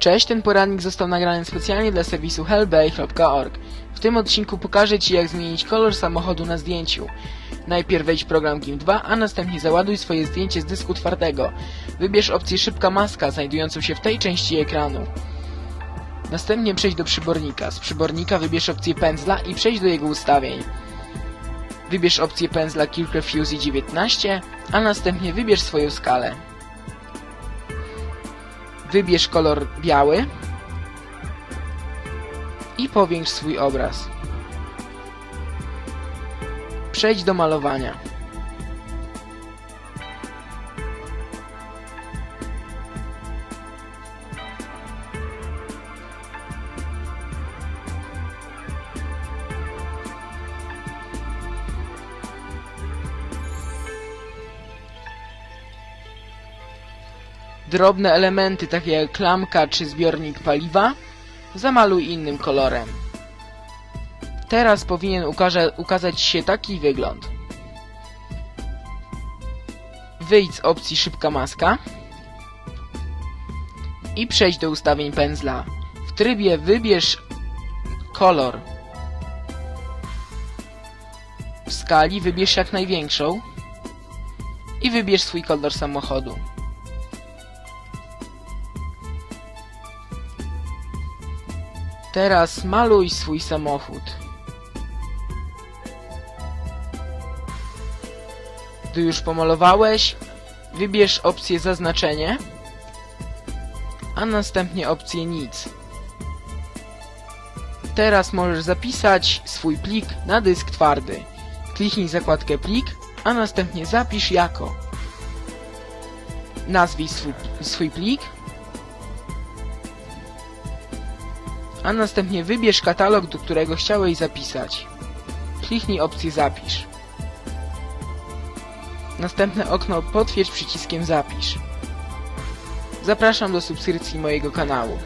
Cześć, ten poradnik został nagrany specjalnie dla serwisu hellbay.org. W tym odcinku pokażę Ci jak zmienić kolor samochodu na zdjęciu. Najpierw wejdź w program GIMP 2, a następnie załaduj swoje zdjęcie z dysku twardego. Wybierz opcję szybka maska, znajdującą się w tej części ekranu. Następnie przejdź do przybornika. Z przybornika wybierz opcję pędzla i przejdź do jego ustawień. Wybierz opcję pędzla Kirk Fusey 19, a następnie wybierz swoją skalę. Wybierz kolor biały i powiększ swój obraz. Przejdź do malowania. Drobne elementy takie jak klamka czy zbiornik paliwa zamaluj innym kolorem. Teraz powinien ukaże, ukazać się taki wygląd. Wyjdź z opcji szybka maska i przejdź do ustawień pędzla. W trybie wybierz kolor. W skali wybierz jak największą i wybierz swój kolor samochodu. Teraz maluj swój samochód. Gdy już pomalowałeś, wybierz opcję zaznaczenie, a następnie opcję nic. Teraz możesz zapisać swój plik na dysk twardy. Kliknij zakładkę plik, a następnie zapisz jako. Nazwij swój, swój plik a następnie wybierz katalog, do którego chciałeś zapisać. Kliknij opcję Zapisz. Następne okno potwierdź przyciskiem Zapisz. Zapraszam do subskrypcji mojego kanału.